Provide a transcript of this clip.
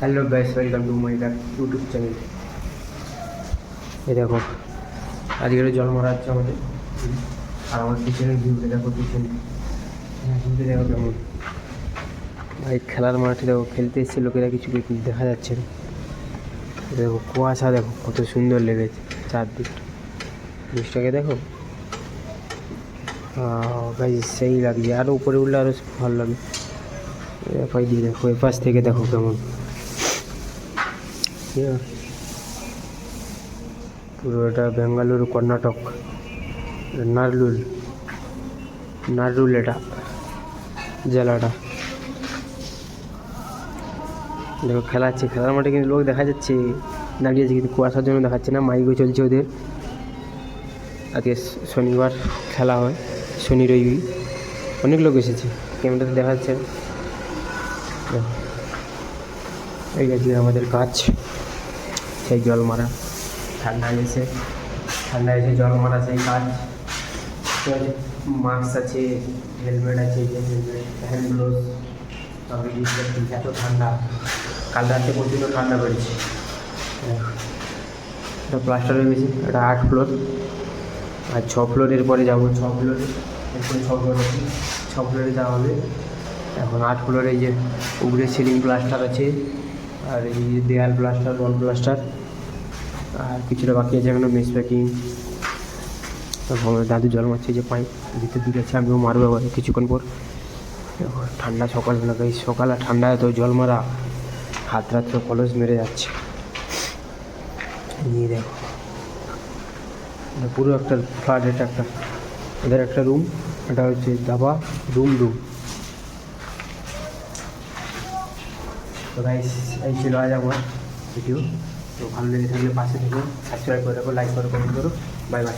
Hello guys welcome to my back YouTube channel. এই দেখো আজকের জল মারা হচ্ছে আমাদের। আর আমার পিছনের ভিউতে দেখো পিছনে। হ্যাঁ, ভিউতে দেখো কেমন। ভাই খেলার মাঠে দেখো খেলতে এসছে লোকেরা কিছু কিছু দেখা যাচ্ছে না। দেখো কুয়াশা দেখো কত সুন্দর লেগেছে চারদিক। জিনিসটাকে দেখো। সেই লাগছে। আরও উপরে উঠলে আরও ভালো এপাই দিয়ে দেখো এপাশ থেকে দেখো কেমন। Yeah. পুরো এটা বেঙ্গালুরু, কর্ণাটক, নারলুল নারুল এটা জেলাটা। দেখো খেলা হচ্ছে খেলার মাঠে কিন্তু লোক দেখা যাচ্ছে, দাঁড়িয়ে আছে কিন্তু কুয়াশার জন্য দেখাচ্ছে না, মাইকও চলছে ওদের। আজকে শনিবার খেলা হয়, শনি রবি। অনেক লোক এসেছে, ক্যামেরাতে দেখা। যাচ্ছে এই গেছে আমাদের কাজ সেই জল মারা। ঠান্ডা এসে ঠান্ডা এসে জল মারা সেই কাজ। মাস্ক আছে, হেলমেট আছে হেলমেট হ্যান্ড গ্লোভস তবে এত ঠান্ডা। কাল রাতে প্রচণ্ড ঠান্ডা পড়েছে। এটা প্লাস্টার হয়ে গেছে, এটা আট ফ্লোর আর ছ ফ্লোরের পরে যাব, ছ ফ্লোরে এরপরে ছ ফ্লোর আছে ছ ফ্লোরে যাওয়া হবে। এখন আট ফ্লোরে যে উপরে সিলিং প্লাস্টার আছে। আর এই দেয়াল প্লাস্টার ওয়াল প্লাস্টার আর কিছুটা বাকি আছে এখনও মেস প্যাকিং। তারপর দাদু জল মারছে যে পাইপ ভিতর দিকে আছে আমিও মারবো এবার কিছুক্ষণ পর। ঠান্ডা সকালবেলা, এই সকাল আর ঠান্ডা এত জল মারা, হাত রাত্র কলস মেরে যাচ্ছে। নিয়ে দেখো পুরো একটা ফ্ল্যাট এটা একটা, এদের একটা রুম এটা হচ্ছে দাবা রুম রুম তো গাইস এই ছিল আজ আমার ভিডিও তো ভালো লেগে থাকলে পাশে থেকে সাবস্ক্রাইব করে রাখো লাইক করো কমেন্ট করো। Bye bye